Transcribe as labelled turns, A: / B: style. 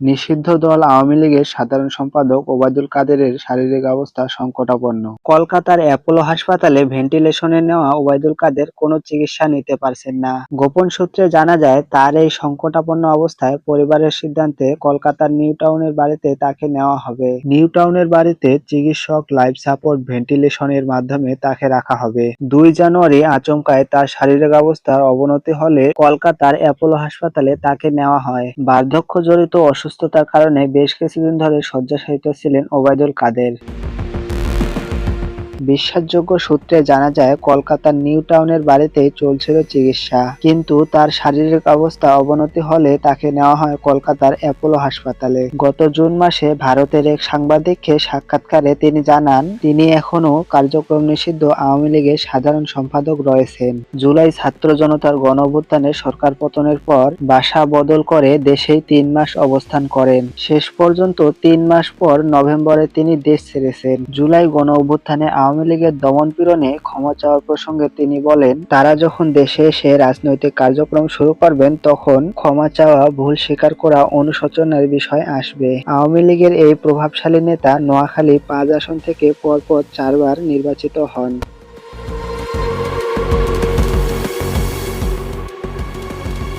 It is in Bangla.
A: নিষিদ্ধ দল আওয়ামী লীগের সাধারণ সম্পাদক ওবায়দুল কাদেরের শারীরিক অবস্থা সংকটাপন্ন। কলকাতার অ্যাপোলো হাসপাতালে ভেন্টিলেশনে নেওয়া ওবায়দুল কাদের কোনো চিকিৎসা নিতে পারছেন না। গোপন সূত্রে জানা যায়, তার এই সংকটাপন্ন অবস্থায় পরিবারের সিদ্ধান্তে কলকাতার নিউ টাউনের বাড়িতে তাকে নেওয়া হবে। নিউ টাউনের বাড়িতে চিকিৎসক লাইফ সাপোর্ট ভেন্টিলেশনের মাধ্যমে তাকে রাখা হবে। দুই জানুয়ারি আচমকায় তার শারীরিক অবস্থার অবনতি হলে কলকাতার অ্যাপোলো হাসপাতালে তাকে নেওয়া হয়। বার্ধক্য জড়িত অসুস্থতার কারণে বেশ কিছুদিন ধরে শয্যাশায়িত ছিলেন ওবায়দুল কাদের। বিশ্বাসযোগ্য সূত্রে জানা যায়, কলকাতার নিউ টাউনের বাড়িতেই চলছিল চিকিৎসা। কিন্তু তার শারীরিক অবস্থা অবনতি হলে তাকে নেওয়া হয় কলকাতার অ্যাপোলো হাসপাতালে। গত জুন মাসে ভারতের এক সাংবাদিককে সাক্ষাৎকারে তিনি জানান, তিনি এখনও কার্যক্রম নিষিদ্ধ আওয়ামী লীগের সাধারণ সম্পাদক রয়েছেন। জুলাই ছাত্র জনতার গণ অভ্যুত্থানে সরকার পতনের পর বাসা বদল করে দেশেই তিন মাস অবস্থান করেন। শেষ পর্যন্ত তিন মাস পর নভেম্বরে তিনি দেশ ছেড়েছেন। জুলাই গণ অভ্যুত্থানে আওয়ামী লীগের দমন পীড়নে ক্ষমা চাওয়ার প্রসঙ্গে তিনি বলেন, তারা যখন দেশে এসে রাজনৈতিক কার্যক্রম শুরু করবেন, তখন ক্ষমা চাওয়া ভুল স্বীকার করা অনুশোচনের বিষয় আসবে। আওয়ামী লীগের এই প্রভাবশালী নেতা নোয়াখালী পাঁচ আসন থেকে পরপর চারবার নির্বাচিত হন।